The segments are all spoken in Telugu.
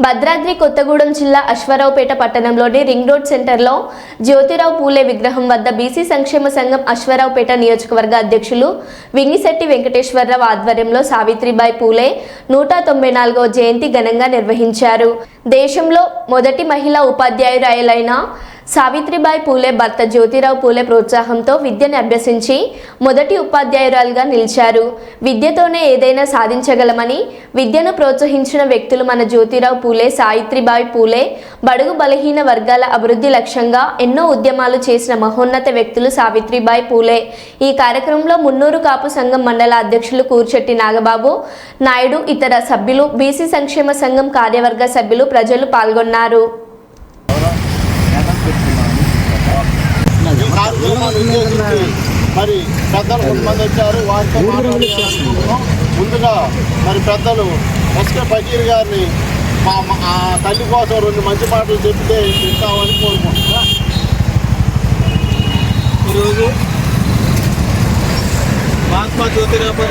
భద్రాద్రి కొత్తగూడెం జిల్లా అశ్వారావుపేట పట్టణంలోని రింగ్ రోడ్ సెంటర్లో జ్యోతిరావు పూలే విగ్రహం వద్ద బీసీ సంక్షేమ సంఘం అశ్వారావుపేట నియోజకవర్గ అధ్యక్షులు వింగిశెట్టి వెంకటేశ్వరరావు ఆధ్వర్యంలో సావిత్రిబాయి పూలే నూట తొంభై నాలుగవ జయంతి ఘనంగా నిర్వహించారు. దేశంలో మొదటి మహిళా ఉపాధ్యాయురాయలైన సావిత్రిబాయి పూలే భర్త జ్యోతిరావు పూలే ప్రోత్సాహంతో విద్యను అభ్యసించి మొదటి ఉపాధ్యాయురాలుగా నిలిచారు. విద్యతోనే ఏదైనా సాధించగలమని విద్యను ప్రోత్సహించిన వ్యక్తులు మన జ్యోతిరావు పూలే సావిత్రిబాయి పూలే బడుగు బలహీన వర్గాల అభివృద్ధి లక్ష్యంగా ఎన్నో ఉద్యమాలు చేసిన మహోన్నత వ్యక్తులు సావిత్రిబాయి పూలే. ఈ కార్యక్రమంలో మున్నూరు కాపు సంఘం మండల అధ్యక్షులు కూర్చెట్టి నాగబాబు నాయుడు ఇతర సభ్యులు బీసీ సంక్షేమ సంఘం కార్యవర్గ సభ్యులు ప్రజలు పాల్గొన్నారు ఈ కార్యక్రమాన్ని ఉద్దేశించి మరి పెద్దలు కొంతమంది వచ్చారు వారితో మాట్లాడుతున్నాం ముందుగా మరి పెద్దలు ఎస్కే ఫకీర్ గారిని మా తల్లి కోసం రెండు మంచి మాటలు చెప్తే ఇస్తామని కోరుకుంటున్నాం. ఈరోజు మహాత్మా జ్యోతిరావు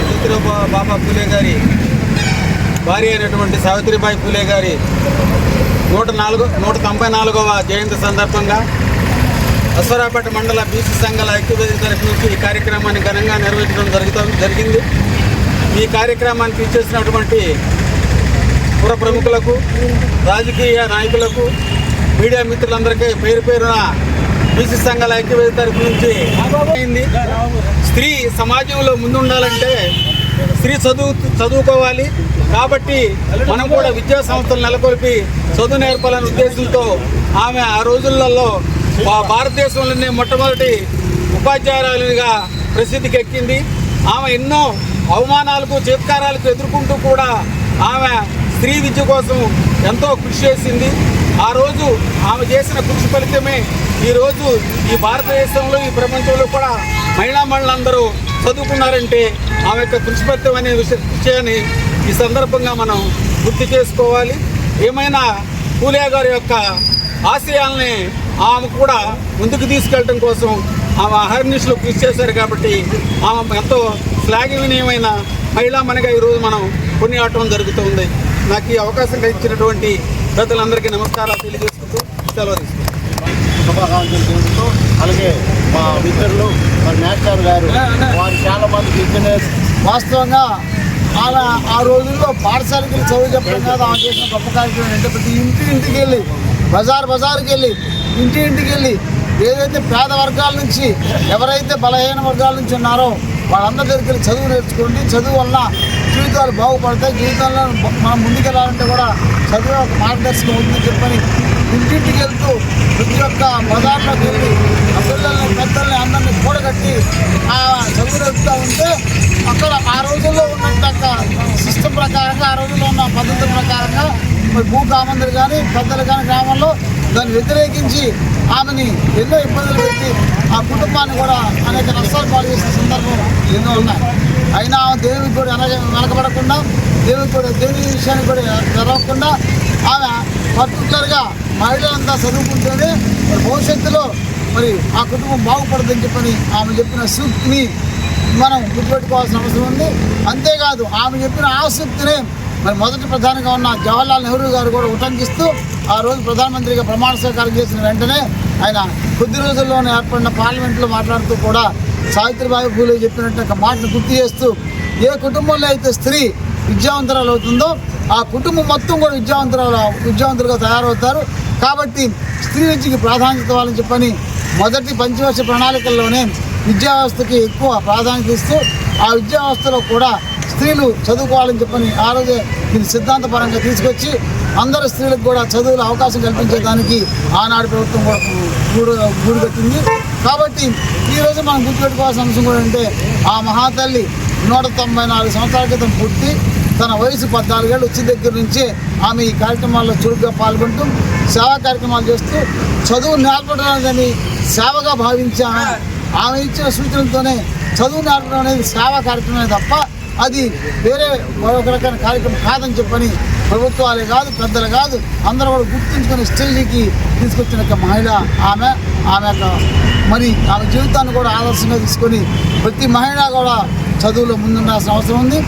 జ్యోతిరావు బా- బాబా పూలే గారి భార్య అయినటువంటి సావిత్రిబాయి పూలే గారి నూట నాలుగు నూట తొంభై నాలుగవ జయంతి సందర్భంగా అశ్వరాపేట మండల బీసీ సంఘాల ఐక్యవేదిక తరఫు నుంచి ఈ కార్యక్రమాన్ని ఘనంగా నిర్వహించడం జరుగుతుంది జరిగింది. ఈ కార్యక్రమానికి ఇచ్చేసినటువంటి పుర ప్రముఖులకు రాజకీయ నాయకులకు మీడియా మిత్రులందరికీ పేరు పేరున బీసీ సంఘాల ఐక్యవేదిక తరఫు నుంచి అయింది స్త్రీ సమాజంలో ముందుండాలంటే స్త్రీ చదువు చదువుకోవాలి. కాబట్టి మనం కూడా విద్యా సంస్థలు నెలకొల్పి చదువు నేర్పాలనే ఉద్దేశంతో ఆమె ఆ రోజులలో భారతదేశంలోనే మొట్టమొదటి ఉపాధ్యాయురాలుగా ప్రసిద్ధికి ఎక్కింది ఆమె ఎన్నో అవమానాలకు చేత్కారాలకు ఎదుర్కొంటూ కూడా ఆమె స్త్రీ విద్య కోసం ఎంతో కృషి చేసింది. ఆ రోజు ఆమె చేసిన కృషి ఫలితమే ఈరోజు ఈ భారతదేశంలో ఈ ప్రపంచంలో కూడా మహిళా మహిళలందరూ చదువుకున్నారంటే ఆమె యొక్క కృషి ఫలితం అనే విషయాన్ని ఈ సందర్భంగా మనం గుర్తు చేసుకోవాలి. ఏమైనా పూలే గారి యొక్క ఆశయాల్ని ఆమె కూడా ముందుకు తీసుకెళ్ళడం కోసం ఆమె అహర్నిశలు కృషి చేశారు కాబట్టి ఆమె ఎంతో శ్లాఘనీయమైన మహిళా మనగా ఈరోజు మనం కొనియాడటం జరుగుతుంది. నాకు ఈ అవకాశం ఇచ్చినటువంటి పెద్దలందరికీ నమస్కారాలు తెలియజేసుకుంటూ సెలవు తీసుకుంటాను శుభాకాంక్షలు తెలుపుతూ అలాగే మా మిత్రులు మరి మేస్టర్ గారు వారు చాలా మందికి ఇంజనీర్స్ వాస్తవంగా ఆ రోజుల్లో పాఠశాలకి చదువు చెప్పడం కాదు ఆమె చేసిన గొప్ప కార్యక్రమం అంటే ప్రతి ఇంటి ఇంటికి వెళ్ళి బజార్ బజార్కి వెళ్ళి ఇంటి ఇంటికి వెళ్ళి ఏదైతే పేద వర్గాల నుంచి ఎవరైతే బలహీన వర్గాల నుంచి ఉన్నారో వాళ్ళందరి దగ్గరికి చదువు నేర్చుకోండి. చదువు వల్ల జీవితాలు బాగుపడతాయి. జీవితంలో మనం ముందుకెళ్ళాలంటే కూడా చదువు ఒక మార్గదర్శకం ఉంది చెప్పని ఇంటింటికి వెళ్తూ ప్రతి ఒక్క బజార్లోకి వెళ్ళి ఆ పిల్లల్ని పెద్దల్ని అందరినీ కూడగట్టి ఆ చదువు నేర్పుతూ ఉంటే అక్కడ ఆ రోజుల్లో ఉన్నట్టు సిస్టమ్ ప్రకారంగా ఆ రోజుల్లో ఉన్న పద్ధతుల ప్రకారంగా మరి భూ కామందరు కానీ పెద్దలు కానీ గ్రామంలో దాన్ని వ్యతిరేకించి ఆమెని ఎన్నో ఇబ్బందులు పెట్టి ఆ కుటుంబాన్ని కూడా అనేక నష్టాలు పాలు చేసిన సందర్భం ఎన్నో ఉన్నాయి. అయినా ఆమె దేవునికి కూడా వెనక వెనకబడకుండా దేవుని కూడా దేవుని విషయాన్ని కూడా జరగకుండా ఆమె పర్టికులర్గా మహిళలంతా చదువుకుంటేనే మరి భవిష్యత్తులో మరి ఆ కుటుంబం బాగుపడదని చెప్పని ఆమె చెప్పిన సూక్తిని మనం గుర్తుపెట్టుకోవాల్సిన అవసరం ఉంది. అంతేకాదు ఆమె చెప్పిన ఆ సూక్తిని మరి మొదటి ప్రధానిగా ఉన్న జవహర్లాల్ నెహ్రూ గారు కూడా ఉటంకిస్తూ ఆ రోజు ప్రధానమంత్రిగా ప్రమాణ స్వీకారం చేసిన వెంటనే ఆయన కొద్ది రోజుల్లోనే ఏర్పడిన పార్లమెంట్లో మాట్లాడుతూ కూడా సావిత్రిబాయి పూలే చెప్పినట్టు ఒక మాటను గుర్తు చేస్తూ ఏ కుటుంబంలో అయితే స్త్రీ విద్యావంతురాలు అవుతుందో ఆ కుటుంబం మొత్తం కూడా విద్యావంతురాలు విద్యావంతులుగా తయారవుతారు. కాబట్టి స్త్రీ విద్యకి ప్రాధాన్యత ఇవ్వాలని చెప్పని మొదటి పంచవర్ష ప్రణాళికల్లోనే విద్యా వ్యవస్థకి ఎక్కువ ప్రాధాన్యత ఇస్తూ ఆ విద్యా వ్యవస్థలో కూడా స్త్రీలు చదువుకోవాలని చెప్పని ఆ రోజే దీన్ని సిద్ధాంతపరంగా తీసుకొచ్చి అందరు స్త్రీలకు కూడా చదువుల అవకాశం కల్పించేదానికి ఆనాడు ప్రభుత్వం కూడా గూడు గూడు కట్టింది. కాబట్టి ఈరోజు మనం గుర్తుపెట్టుకోవాల్సిన అంశం కూడా అంటే ఆ మహాతల్లి నూట తొంభై నాలుగు సంవత్సరాల క్రితం పుట్టి తన వయసు పద్నాలుగేళ్ళు వచ్చిన దగ్గర నుంచే ఆమె ఈ కార్యక్రమాల్లో చురుగ్గా పాల్గొంటూ సేవా కార్యక్రమాలు చేస్తూ చదువు నేర్పడం అనేది సేవగా భావించి ఆమె ఇచ్చిన సూచనలతోనే చదువు నేర్పడం అనేది సేవా కార్యక్రమమే తప్ప అది వేరే మరొక రకమైన కార్యక్రమం కాదని చెప్పని ప్రభుత్వాలే కాదు పెద్దలు కాదు అందరూ కూడా గుర్తుంచుకునే స్టేజ్కి తీసుకొచ్చిన ఒక మహిళ ఆమె. ఆమె యొక్క మరి ఆమె జీవితాన్ని కూడా ఆదర్శంగా తీసుకొని ప్రతి మహిళ కూడా చదువులో ముందుండాల్సిన అవసరం ఉంది.